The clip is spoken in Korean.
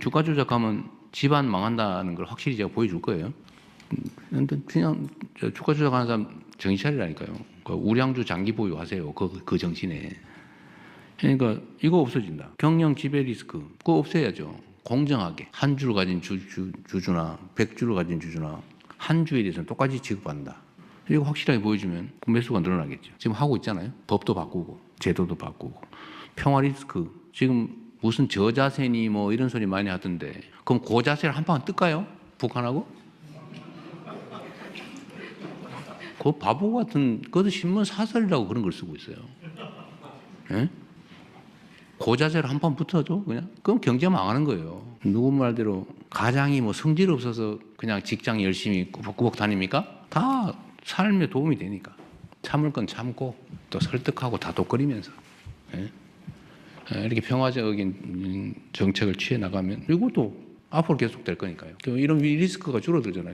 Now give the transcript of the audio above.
주가 조작하면 집안 망한다는 걸 확실히 제가 보여줄 거예요. 음, 근데 그냥 저 주가 조작하는 사람 정신 차리라니까요. 그 우량주 장기 보유하세요. 그, 그 정신에. 그러니까 이거 없어진다. 경영 지배 리스크 그거 없애야죠. 공정하게 한 주를 가진 주, 주, 주주나 백 주를 가진 주주나 한 주에 대해서는 똑같이 취급한다. 이거 확실하게 보여주면 그 매수가 늘어나겠죠. 지금 하고 있잖아요. 법도 바꾸고 제도도 바꾸고 평화 리스크 지금 무슨 저자세니 뭐 이런 소리 많이 하던데 그럼 고자세를 한방 뜰까요? 북한하고? 그 바보 같은 그것도 신문 사설이라고 그런 걸 쓰고 있어요. 예? 고자세로 한판 붙어줘 그냥 그럼 경제 망하는 거예요. 누구 말대로 가장이 뭐 성질 없어서 그냥 직장 열심히 꾸벅꾸벅 다닙니까? 다 삶에 도움이 되니까 참을 건 참고 또 설득하고 다독거리면서 예? 예, 이렇게 평화적인 정책을 취해 나가면 이것도 앞으로 계속 될 거니까요. 또 이런 리스크가 줄어들잖아요.